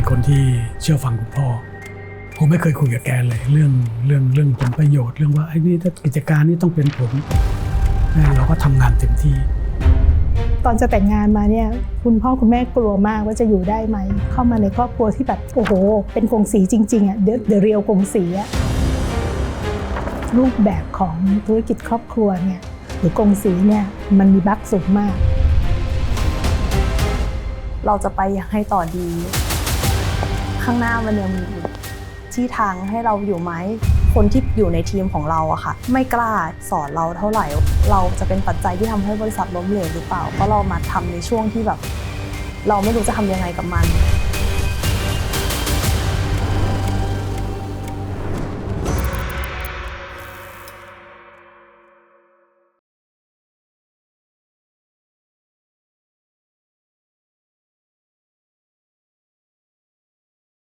เป็นคนที่เชื่อฟังคุณพ่อ ผมไม่เคยคุยกับแกเลย เรื่องเรื่องเรื่องผลประโยชน์เรื่องว่าไอ้นี่ถ้ากิจการนี้ต้องเป็นผมเราก็ทำงานเต็มที่ ตอนจะแต่งงานมาเนี่ย คุณพ่อคุณแม่กลัวมากว่าจะอยู่ได้ไหม เข้ามาในครอบครัวที่แบบโอ้โห เป็นกงสีจริงๆอะเดอะเรียลกงสีอะรูปแบบของธุรกิจครอบครัวเนี่ยหรือกงสีเนี่ยมันมีบั๊กสูงมาก เราจะไปยังไงต่อดี ข้างหน้ามันยังมีอีกที่ทางให้เราอยู่ไหมคนที่อยู่ในทีมของเราอะค่ะ ไม่กล้าสอนเราเท่าไหร่ เราจะเป็นปัจจัยที่ทำให้บริษัทล้มเหลวหรือเปล่าเพราะเรามาทำในช่วงที่แบบ เราไม่รู้จะทำยังไงกับมัน